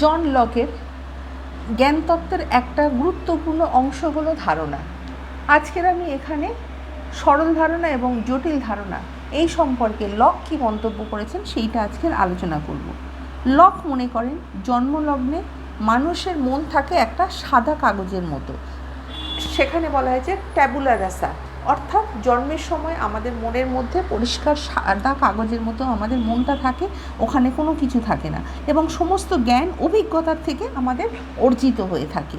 জন লকের জ্ঞানতত্ত্বের একটা গুরুত্বপূর্ণ অংশ হলো ধারণা। আজকের আমি এখানে সরল ধারণা এবং জটিল ধারণা এই সম্পর্কে লক কী মন্তব্য করেছেন সেইটা আজকের আলোচনা করব। লক মনে করেন জন্মলগ্নে মানুষের মন থাকে একটা সাদা কাগজের মতো। সেখানে বলা হয়েছে ট্যাবুলা রাসা অর্থাৎ জন্মের সময় আমাদের মনের মধ্যে পরিষ্কার সাদা কাগজের মতো আমাদের মনটা থাকে, ওখানে কোনো কিছু থাকে না এবং সমস্ত জ্ঞান অভিজ্ঞতার থেকে আমাদের অর্জিত হয়ে থাকে।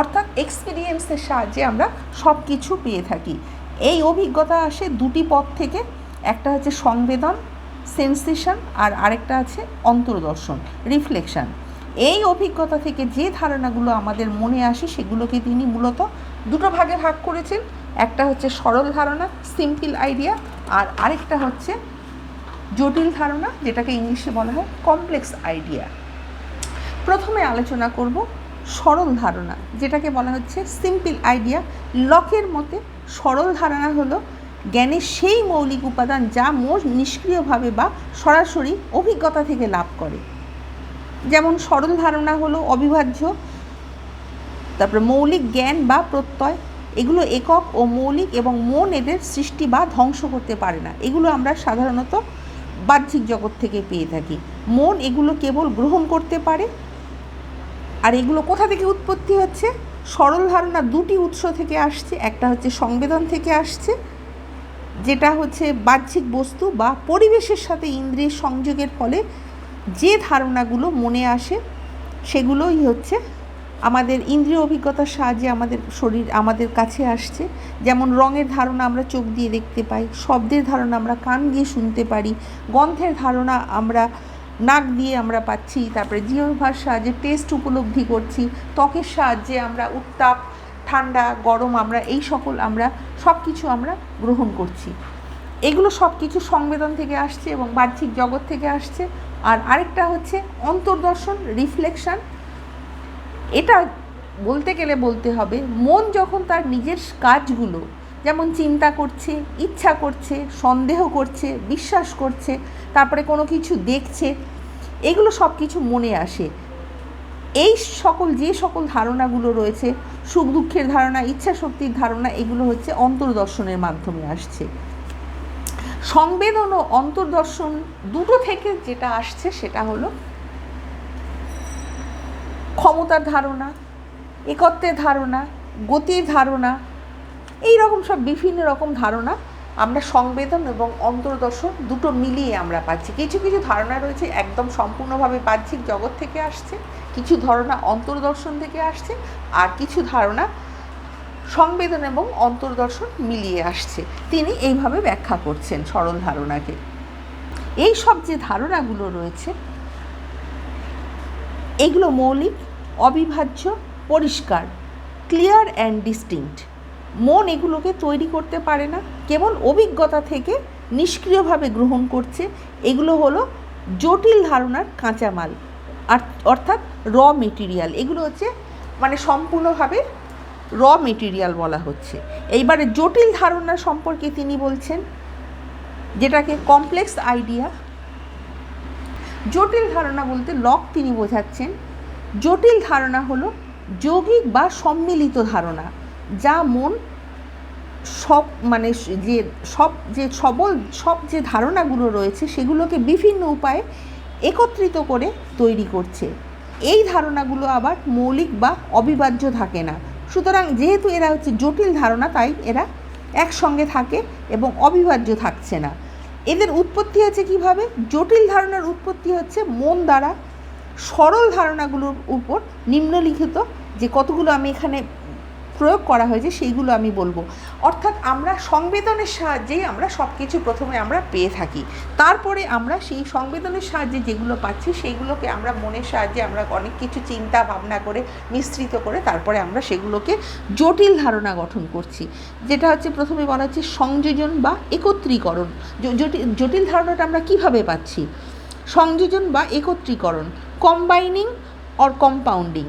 অর্থাৎ এক্সপিরিয়েন্সের সাহায্যে আমরা সব কিছু পেয়ে থাকি। এই অভিজ্ঞতা আসে দুটি পথ থেকে, একটা হচ্ছে সংবেদন সেন্সেশন আর আরেকটা আছে অন্তর্দর্শন রিফ্লেকশন এই অভিজ্ঞতা থেকে যে ধারণাগুলো আমাদের মনে আসে, সেগুলোকে তিনি মূলত দুটো ভাগে ভাগ করেছেন। একটা হচ্ছে সরল ধারণা সিম্পল আইডিয়া আর আরেকটা হচ্ছে জটিল ধারণা, যেটাকে ইংলিশে বলা হয় কমপ্লেক্স আইডিয়া প্রথমে আলোচনা করব সরল ধারণা, যেটাকে বলা হচ্ছে সিম্পল আইডিয়া লকের মতে সরল ধারণা হলো জ্ঞানের সেই মৌলিক উপাদান যা মোট নিষ্ক্রিয়ভাবে বা সরাসরি অভিজ্ঞতা থেকে লাভ করে। যেমন সরল ধারণা হলো অবিভাজ্য, তারপরে মৌলিক জ্ঞান বা প্রত্যয় এগুলো একক ও মৌলিক এবং মন এদের সৃষ্টি বা ধ্বংস করতে পারে না। এগুলো আমরা সাধারণত বাহ্যিক জগৎ থেকে পেয়ে থাকি। মন এগুলো কেবল গ্রহণ করতে পারে। আর এগুলো কোথা থেকে উৎপত্তি হচ্ছে? সরল ধারণা দুটি উৎস থেকে আসছে। একটা হচ্ছে সংবেদন থেকে আসছে, যেটা হচ্ছে বাহ্যিক বস্তু বা পরিবেশের সাথে ইন্দ্রিয়ের সংযোগের ফলে যে ধারণাগুলো মনে আসে, সেগুলোই হচ্ছে আমাদের ইন্দ্রিয় অভিজ্ঞতার সাহায্যে আমাদের শরীর আমাদের কাছে আসছে। যেমন রঙের ধারণা আমরা চোখ দিয়ে দেখতে পাই, শব্দের ধারণা আমরা কান দিয়ে শুনতে পারি, গন্ধের ধারণা আমরা নাক দিয়ে আমরা পাচ্ছি, তারপরে জিহ্বার সাহায্যে টেস্ট উপলব্ধি করছি, ত্বকের সাহায্যে আমরা উত্তাপ, ঠান্ডা, গরম আমরা এই সকল আমরা সব কিছু আমরা গ্রহণ করছি। এগুলো সব কিছু সংবেদন থেকে আসছে এবং বাহ্যিক জগৎ থেকে আসছে। আর আরেকটা হচ্ছে অন্তর্দর্শন রিফ্লেকশন এটা বলতে গেলে বলতে হবে, মন যখন তার নিজের কাজগুলো, যেমন চিন্তা করছে, ইচ্ছা করছে, সন্দেহ করছে, বিশ্বাস করছে, তারপরে কোনো কিছু দেখছে, এগুলো সব কিছু মনে আসে। এই সকল, যে সকল ধারণাগুলো রয়েছে, সুখ দুঃখের ধারণা, ইচ্ছা শক্তির ধারণা, এগুলো হচ্ছে অন্তর্দর্শনের মাধ্যমে আসছে। সংবেদন ও অন্তর্দর্শন দুটো থেকে যেটা আসছে সেটা হলো ক্ষমতার ধারণা, একত্বের ধারণা, গতির ধারণা, এই রকম সব বিভিন্ন রকম ধারণা আমরা সংবেদন এবং অন্তর্দর্শন দুটো মিলিয়ে আমরা পাচ্ছি। কিছু কিছু ধারণা রয়েছে, একদম সম্পূর্ণভাবে বাহ্যিক জগৎ থেকে আসছে, কিছু ধারণা অন্তর্দর্শন থেকে আসছে, আর কিছু ধারণা সংবেদন এবং অন্তর্দর্শন মিলিয়ে আসছে। তিনি এইভাবে ব্যাখ্যা করছেন সরল ধারণাকে। এই সব যে ধারণাগুলো রয়েছে, এগুলো মৌলিক অবিভাজ্য, পরিষ্কার ক্লিয়ার অ্যান্ড ডিস্টিংক্ট মন এগুলোকে তৈরি করতে পারে না, কেবল অভিজ্ঞতা থেকে নিষ্ক্রিয়ভাবে গ্রহণ করছে। এগুলো হলো জটিল ধারণার কাঁচামাল, আর অর্থাৎ র মেটেরিয়াল এগুলো হচ্ছে মানে সম্পূর্ণভাবে র মেটেরিয়াল বলা হচ্ছে। এইবারে জটিল ধারণা সম্পর্কে তিনি বলছেন, যেটাকে কমপ্লেক্স আইডিয়া জটিল ধারণা বলতে লক তিনি বোঝাচ্ছেন জটিল ধারণা হলো যৌগিক বা সম্মিলিত ধারণা, যা মন সব মানে যে সব যে সবল সব যে ধারণাগুলো রয়েছে সেগুলোকে বিভিন্ন উপায়ে একত্রিত করে তৈরি করছে। এই ধারণাগুলো আবার মৌলিক বা অবিভাজ্য থাকে না। সুতরাং যেহেতু এরা হচ্ছে জটিল ধারণা, তাই এরা একসঙ্গে থাকে এবং অবিভাজ্য থাকছে না। এদের উৎপত্তি হচ্ছে কীভাবে? জটিল ধারণার উৎপত্তি হচ্ছে মন দ্বারা সরল ধারণাগুলোর উপর নিম্নলিখিত যে কতগুলো আমি এখানে প্রয়োগ করা হয়েছে, সেইগুলো আমি বলব। অর্থাৎ আমরা সংবেদনের সাহায্যেই আমরা সব কিছু প্রথমে আমরা পেয়ে থাকি। তারপরে আমরা সেই সংবেদনের সাহায্যে যেগুলো পাচ্ছি, সেইগুলোকে আমরা মনের সাহায্যে আমরা অনেক কিছু চিন্তা ভাবনা করে, মিশ্রিত করে তারপরে আমরা সেগুলোকে জটিল ধারণা গঠন করছি। যেটা হচ্ছে প্রথমে বলা হচ্ছে সংযোজন বা একত্রীকরণ। জটিল জটিল ধারণাটা আমরা কীভাবে পাচ্ছি? সংযোজন বা একত্রীকরণ। কম্বাইনিং অর কম্পাউন্ডিং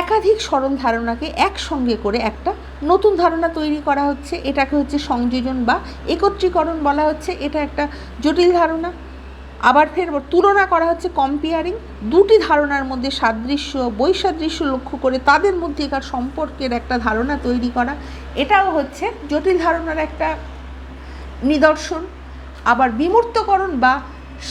একাধিক সরল ধারণাকে একসঙ্গে করে একটা নতুন ধারণা তৈরি করা হচ্ছে। এটাকে হচ্ছে সংযোজন বা একত্রীকরণ বলা হচ্ছে। এটা একটা জটিল ধারণা। আবার ফের তুলনা করা হচ্ছে কম্পেয়ারিং দুটি ধারণার মধ্যে সাদৃশ্য, বৈসাদৃশ্য লক্ষ্য করে তাদের মধ্যেকার সম্পর্কের একটা ধারণা তৈরি করা। এটাও হচ্ছে জটিল ধারণার একটা নিদর্শন। আবার বিমূর্তকরণ বা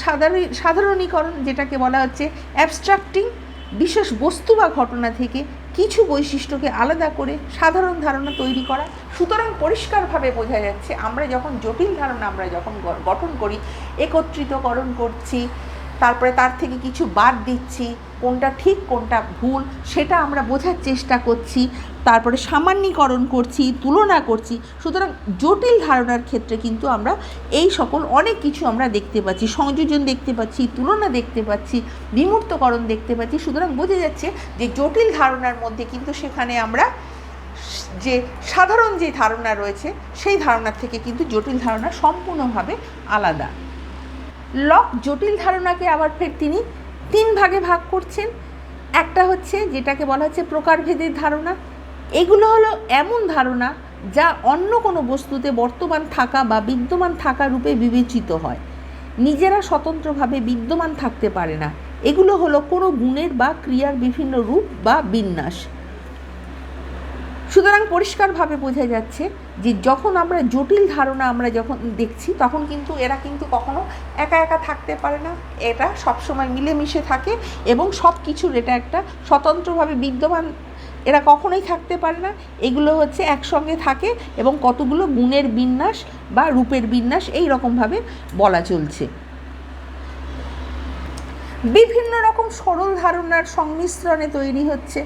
সাধারী সাধারণীকরণ যেটাকে বলা হচ্ছে অ্যাবস্ট্রাক্টিং বিশেষ বস্তু বা ঘটনা থেকে কিছু বৈশিষ্ট্যকে আলাদা করে সাধারণ ধারণা তৈরি করা। সুতরাং পরিষ্কারভাবে বোঝা যাচ্ছে আমরা যখন জটিল ধারণা আমরা যখন গঠন করি, একত্রিতকরণ করছি তারপরে তার থেকে কিছু বাদ দিচ্ছি, কোনটা ঠিক, কোনটা ভুল, সেটা আমরা বোঝার চেষ্টা করছি, তারপরে সামান্যীকরণ করছি, তুলনা করছি। সুতরাং জটিল ধারণার ক্ষেত্রে কিন্তু আমরা এই সকল অনেক কিছু আমরা দেখতে পাচ্ছি। সংযোজন দেখতে পাচ্ছি, তুলনা দেখতে পাচ্ছি, বিমূর্তকরণ দেখতে পাচ্ছি। সুতরাং বোঝা যাচ্ছে যে জটিল ধারণার মধ্যে কিন্তু সেখানে আমরা যে সাধারণ যে ধারণা রয়েছে, সেই ধারণার থেকে কিন্তু জটিল ধারণা সম্পূর্ণভাবে আলাদা। লক জটিল ধারণাকে আবার ফের তিনি তিন ভাগে ভাগ করছেন। একটা হচ্ছে যেটাকে বলা হচ্ছে প্রকারভেদের ধারণা। এগুলো হলো এমন ধারণা যা অন্য কোনো বস্তুতে বর্তমান থাকা বা বিদ্যমান থাকা রূপে বিবেচিত হয়। নিজেরা স্বতন্ত্রভাবে বিদ্যমান থাকতে পারে না। এগুলো হলো কোনো গুণের বা ক্রিয়ার বিভিন্ন রূপ বা বিন্যাস। সুতরাং পরিষ্কারভাবে বোঝা যাচ্ছে যে যখন আমরা জটিল ধারণা আমরা যখন দেখছি, তখন কিন্তু এরা কিন্তু কখনো একা একা থাকতে পারে না। এটা সবসময় মিলেমিশে থাকে এবং সব কিছুর এটা একটা স্বতন্ত্রভাবে বিদ্যমান, এরা কখনোই থাকতে পারে না। এগুলো হচ্ছে একসঙ্গে থাকে এবং কতগুলো গুণের বিন্যাস বা রূপের বিন্যাস এই রকমভাবে বলা চলছে। বিভিন্ন রকম সরল ধারণার সংমিশ্রণে তৈরি হচ্ছে।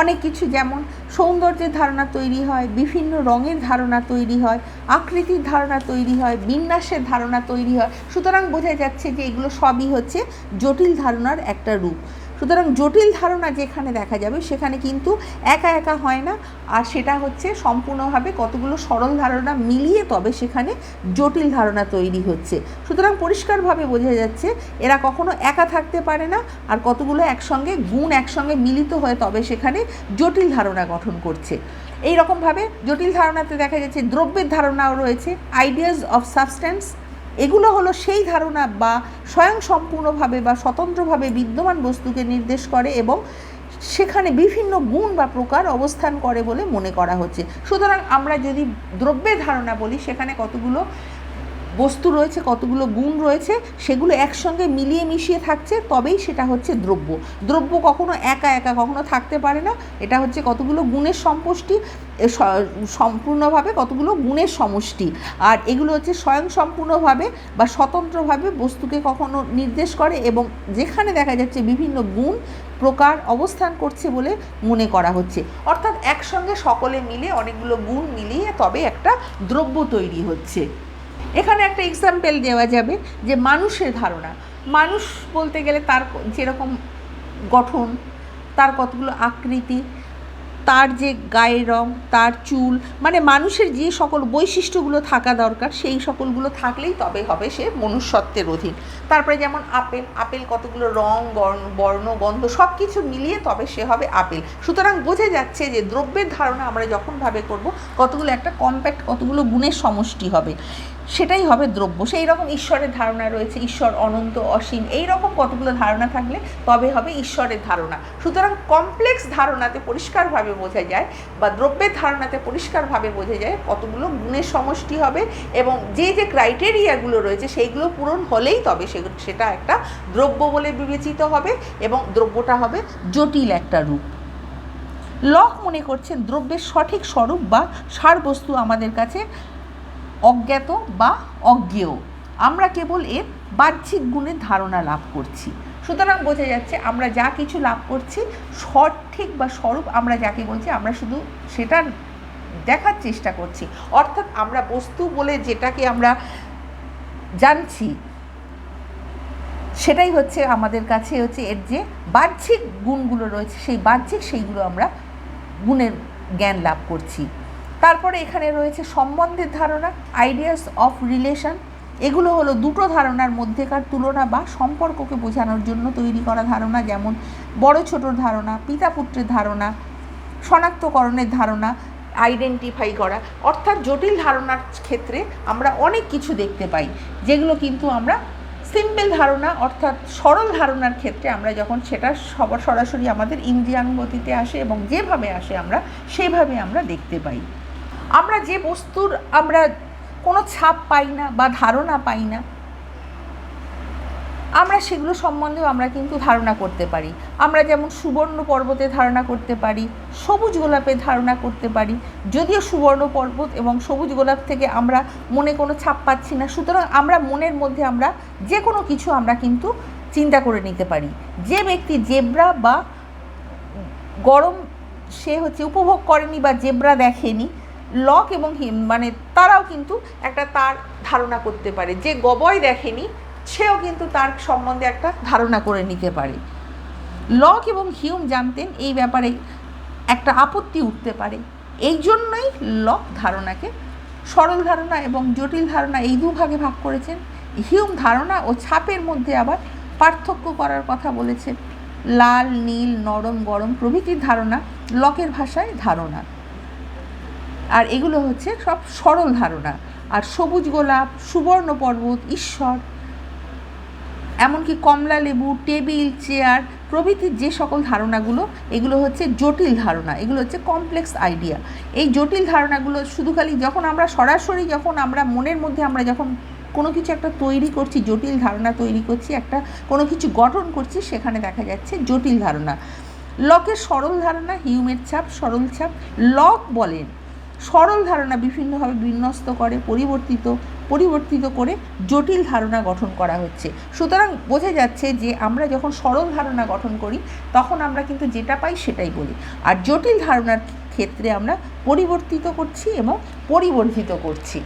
অনেক কিছু যেমন সৌন্দর্যের ধারণা তৈরি হয়, বিভিন্ন রঙের ধারণা তৈরি হয়, আকৃতির ধারণা তৈরি হয়, বিন্যাসের ধারণা তৈরি হয়। সুতরাং বোঝা যাচ্ছে যে এগুলো সবই হচ্ছে জটিল ধারণার একটা রূপ। সুতরাং জটিল ধারণা যেখানে দেখা যাবে, সেখানে কিন্তু একা একা হয় না। আর সেটা হচ্ছে সম্পূর্ণভাবে কতগুলো সরল ধারণা মিলিয়ে তবে সেখানে জটিল ধারণা তৈরি হচ্ছে। সুতরাং পরিষ্কারভাবে বোঝা যাচ্ছে, এরা কখনো একা থাকতে পারে না আর কতগুলো একসঙ্গে, গুণ একসঙ্গে মিলিত হয়ে তবে সেখানে জটিল ধারণা গঠন করছে। এই রকমভাবে জটিল ধারণাতে দেখা যাচ্ছে দ্রব্যের ধারণাও রয়েছে। আইডিয়াস অফ সাবস্ট্যান্স এগুলো হলো সেই ধারণা বা স্বয়ং সম্পূর্ণভাবে বা স্বতন্ত্রভাবে বিদ্যমান বস্তুকে নির্দেশ করে এবং সেখানে বিভিন্ন গুণ বা প্রকার অবস্থান করে বলে মনে করা হচ্ছে। সুতরাং আমরা যদি দ্রব্যের ধারণা বলি, সেখানে কতগুলো বস্তু রয়েছে, কতগুলো গুণ রয়েছে, সেগুলো একসঙ্গে মিলিয়ে মিশিয়ে থাকছে, তবেই সেটা হচ্ছে দ্রব্য। দ্রব্য কখনো একা একা, কখনো থাকতে পারে না, এটা হচ্ছে কতগুলো গুণের সমষ্টি সম্পূর্ণভাবে কতগুলো গুণের সমষ্টি। আর এগুলো হচ্ছে স্বয়ং সম্পূর্ণভাবে বা স্বতন্ত্রভাবে বস্তুকে কখনো নির্দেশ করে এবং যেখানে দেখা যাচ্ছে বিভিন্ন গুণ, প্রকার অবস্থান করছে বলে মনে করা হচ্ছে। অর্থাৎ একসঙ্গে সকলে মিলে অনেকগুলো গুণ মিলিয়ে তবে একটা দ্রব্য তৈরি হচ্ছে। এখানে একটা এক্সাম্পল দেওয়া যাবে যে মানুষের ধারণা। মানুষ বলতে গেলে তার যেরকম গঠন, তার কতগুলো আকৃতি, তার যে গায়ের রং, তার চুল মানে মানুষের যে সকল বৈশিষ্ট্যগুলো থাকা দরকার, সেই সকলগুলো থাকলেই তবে হবে সে মনুষ্যত্বের অধীন। তারপরে যেমন আপেল আপেল কতগুলো রং, বর্ণ গন্ধ সব কিছু মিলিয়ে তবে সে হবে আপেল। সুতরাং বোঝা যাচ্ছে যে দ্রব্যের ধারণা আমরা যখনভাবে করব, কতগুলো একটা কম্প্যাক্ট কতগুলো গুণের সমষ্টি হবে। সেটাই হবে দ্রব্য। সেই রকম ঈশ্বরের ধারণা রয়েছে, ঈশ্বর অনন্ত, অসীম। এই রকম কতগুলো ধারণা থাকলে তবে হবে ঈশ্বরের ধারণা। সুতরাং কমপ্লেক্স ধারণাতে পরিষ্কারভাবে বোঝা যায় বা দ্রব্যের ধারণাতে পরিষ্কারভাবে বোঝা যায় কতগুলো গুণের সমষ্টি হবে এবং যে যে ক্রাইটেরিয়াগুলো রয়েছে সেইগুলো পূরণ হলেই তবে সেটা একটা দ্রব্য বলে বিবেচিত হবে এবং দ্রব্যটা হবে জটিল একটা রূপ। লক মনে করছেন দ্রব্যের সঠিক স্বরূপ বা সারবস্তু আমাদের কাছে অজ্ঞাত বা অজ্ঞেয়। আমরা কেবল এর বাহ্যিক গুণের ধারণা লাভ করছি। সুতরাং বোঝা যাচ্ছে আমরা যা কিছু লাভ করছি, সঠিক বা স্বরূপ আমরা যাকে বলছি, আমরা শুধু সেটা দেখার চেষ্টা করছি। অর্থাৎ আমরা বস্তু বলে যেটাকে আমরা জানছি, সেটাই হচ্ছে আমাদের কাছে হচ্ছে এর যে বাহ্যিক গুণগুলো রয়েছে, সেই বাহ্যিক সেইগুলো আমরা গুণের জ্ঞান লাভ করছি। তারপরে এখানে রয়েছে সম্বন্ধের ধারণা আইডিয়াস অফ রিলেশন এগুলো হলো দুটো ধারণার মধ্যেকার তুলনা বা সম্পর্ককে বোঝানোর জন্য তৈরি করা ধারণা, যেমন বড় ছোটোর ধারণা, পিতা পুত্রের ধারণা, শনাক্তকরণের ধারণা আইডেন্টিফাই করা। অর্থাৎ জটিল ধারণার ক্ষেত্রে আমরা অনেক কিছু দেখতে পাই, যেগুলো কিন্তু আমরা সিম্পল ধারণা অর্থাৎ সরল ধারণার ক্ষেত্রে আমরা যখন সেটা সরাসরি আমাদের ইন্দ্রিয়ানুগতিতে আসে এবং যেভাবে আসে আমরা সেভাবে আমরা দেখতে পাই। আমরা যে বস্তুর আমরা কোনো ছাপ পাই না বা ধারণা পাই না, আমরা সেগুলো সম্বন্ধেও আমরা কিন্তু ধারণা করতে পারি। আমরা যেমন সুবর্ণ পর্বতে ধারণা করতে পারি, সবুজ গোলাপে ধারণা করতে পারি। যদিও সুবর্ণ পর্বত এবং সবুজ গোলাপ থেকে আমরা মনে কোনো ছাপ পাচ্ছি না, সুতরাং আমরা মনের মধ্যে আমরা যে কোনো কিছু আমরা কিন্তু চিন্তা করে নিতে পারি। যে ব্যক্তি জেব্রা বা গরম সে হচ্ছে উপভোগ করেনি বা জেব্রা দেখেনি লক এবং হিম মানে তারাও কিন্তু একটা তার ধারণা করতে পারে। যে গবয় দেখেনি, সেও কিন্তু তার সম্বন্ধে একটা ধারণা করে নিতে পারে। লক এবং হিউম জানতেন এই ব্যাপারে একটা আপত্তি উঠতে পারে। এই জন্যই লক ধারণাকে সরল ধারণা এবং জটিল ধারণা এই দুভাগে ভাগ করেছেন। হিউম ধারণা ও ছাপের মধ্যে আবার পার্থক্য করার কথা বলেছেন। লাল, নীল, নরম, গরম প্রভৃতির ধারণা লকের ভাষায় ধারণা। আর এগুলো হচ্ছে সব সরল ধারণা। আর সবুজ গোলাপ, সুবর্ণ পর্বত, ঈশ্বর, এমনকি কমলা লেবু, টেবিল, চেয়ার প্রভৃতির যে সকল ধারণাগুলো, এগুলো হচ্ছে জটিল ধারণা, এগুলো হচ্ছে কমপ্লেক্স আইডিয়া এই জটিল ধারণাগুলো শুধু খালি যখন আমরা সরাসরি যখন আমরা মনের মধ্যে আমরা যখন কোনো কিছু একটা তৈরি করছি, জটিল ধারণা তৈরি করছি, একটা কোনো কিছু গঠন করছি, সেখানে দেখা যাচ্ছে জটিল ধারণা। লকের সরল ধারণা হিউমের ছাপ, সরল ছাপ, লক বলেন। সরল ধারণা বিভিন্নভাবে বিন্যস্ত করে, পরিবর্তিত পরিবর্তিত করে জটিল ধারণা গঠন করা হচ্ছে। সুতরাং বোঝা যাচ্ছে যে আমরা যখন সরল ধারণা গঠন করি, তখন আমরা কিন্তু যেটা পাই সেটাই বলি। আর জটিল ধারণার ক্ষেত্রে আমরা পরিবর্তিত করছি এবং পরিবর্ধিত করছি।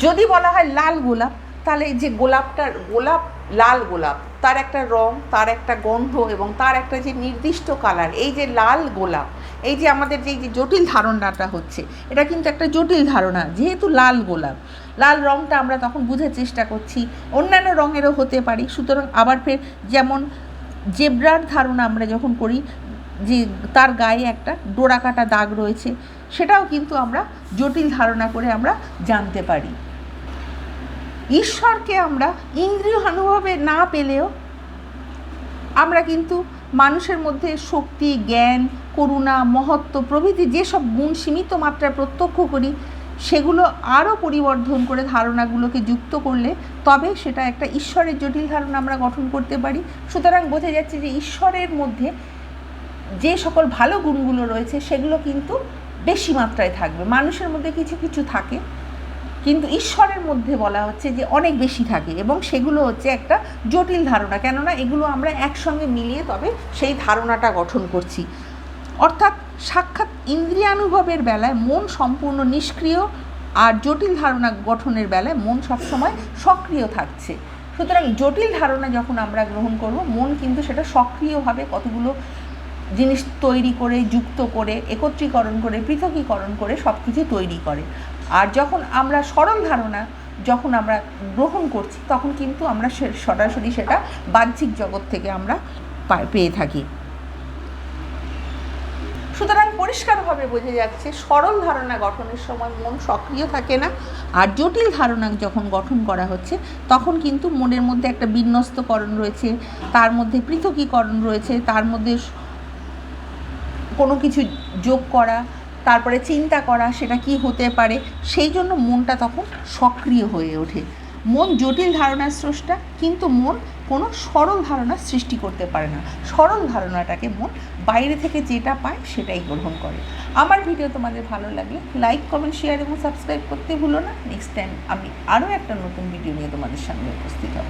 যদি বলা হয় লাল গোলাপ, তাহলে যে গোলাপটার গোলাপ, লাল গোলাপ তার একটা রং, তার একটা গন্ধ এবং তার একটা যে নির্দিষ্ট কালার এই যে লাল গোলাপ, এই যে আমাদের যে যে জটিল ধারণাটা হচ্ছে, এটা কিন্তু একটা জটিল ধারণা, যেহেতু লাল গোলাপ। লাল রংটা আমরা তখন বোঝার চেষ্টা করছি, অন্যান্য রঙেরও হতে পারি, সুতরাং আবার ফের যেমন জেব্রার ধারণা আমরা যখন করি, যে তার গায়ে একটা ডোরা কাটা দাগ রয়েছে, সেটাও কিন্তু আমরা জটিল ধারণা করে আমরা জানতে পারি। ঈশ্বরকে আমরা ইন্দ্রিয় অনুভবে না পেলেও আমরা কিন্তু মানুষের মধ্যে শক্তি, জ্ঞান, করুণা, মহত্ব প্রভৃতি যেসব গুণ সীমিত মাত্রায় প্রত্যক্ষ করি, সেগুলো আরও পরিবর্ধন করে ধারণাগুলোকে যুক্ত করলে তবে সেটা একটা ঈশ্বরের জটিল ধারণা আমরা গঠন করতে পারি। সুতরাং বোঝা যাচ্ছে যে ঈশ্বরের মধ্যে যে সকল ভালো গুণগুলো রয়েছে, সেগুলো কিন্তু বেশি মাত্রায় থাকবে। মানুষের মধ্যে কিছু কিছু থাকে কিন্তু ঈশ্বরের মধ্যে বলা হচ্ছে যে অনেক বেশি থাকে এবং সেগুলো হচ্ছে একটা জটিল ধারণা। কেননা এগুলো আমরা একসঙ্গে মিলিয়ে তবে সেই ধারণাটা গঠন করছি। অর্থাৎ সাক্ষাৎ ইন্দ্রিয়ানুভবের বেলায় মন সম্পূর্ণ নিষ্ক্রিয় আর জটিল ধারণা গঠনের বেলায় মন সবসময় সক্রিয় থাকছে। সুতরাং জটিল ধারণা যখন আমরা গ্রহণ করব, মন কিন্তু সেটা সক্রিয়ভাবে কতগুলো জিনিস তৈরি করে, যুক্ত করে, একত্রীকরণ করে, পৃথকীকরণ করে সব কিছু তৈরি করে। আর যখন আমরা সরল ধারণা যখন আমরা গ্রহণ করছি, তখন কিন্তু আমরা সরাসরি সেটা বাহ্যিক জগৎ থেকে আমরা পেয়ে থাকি। সুতরাং পরিষ্কারভাবে বোঝা যাচ্ছে সরল ধারণা গঠনের সময় মন সক্রিয় থাকে না, আর জটিল ধারণা যখন গঠন করা হচ্ছে, তখন কিন্তু মনের মধ্যে একটা বিন্যস্তকরণ রয়েছে, তার মধ্যে পৃথকীকরণ রয়েছে, তার মধ্যে কোনো কিছু যোগ করা তারপরে চিন্তা করা, সেটা কি হতে পারে, সেই জন্য মনটা তখন সক্রিয় হয়ে ওঠে। মন জটিল ধারণার স্রষ্টা, কিন্তু মন কোনো সরল ধারণা সৃষ্টি করতে পারে না। সরল ধারণাটাকে মন বাইরে থেকে যেটা পায়, সেটাই গ্রহণ করে। আমার ভিডিও তোমাদের ভালো লাগলে লাইক কমেন্ট শেয়ার এবং সাবস্ক্রাইব করতে ভুলো না। নেক্সট টাইম আমি আরও একটা নতুন ভিডিও নিয়ে তোমাদের সামনে উপস্থিত হব।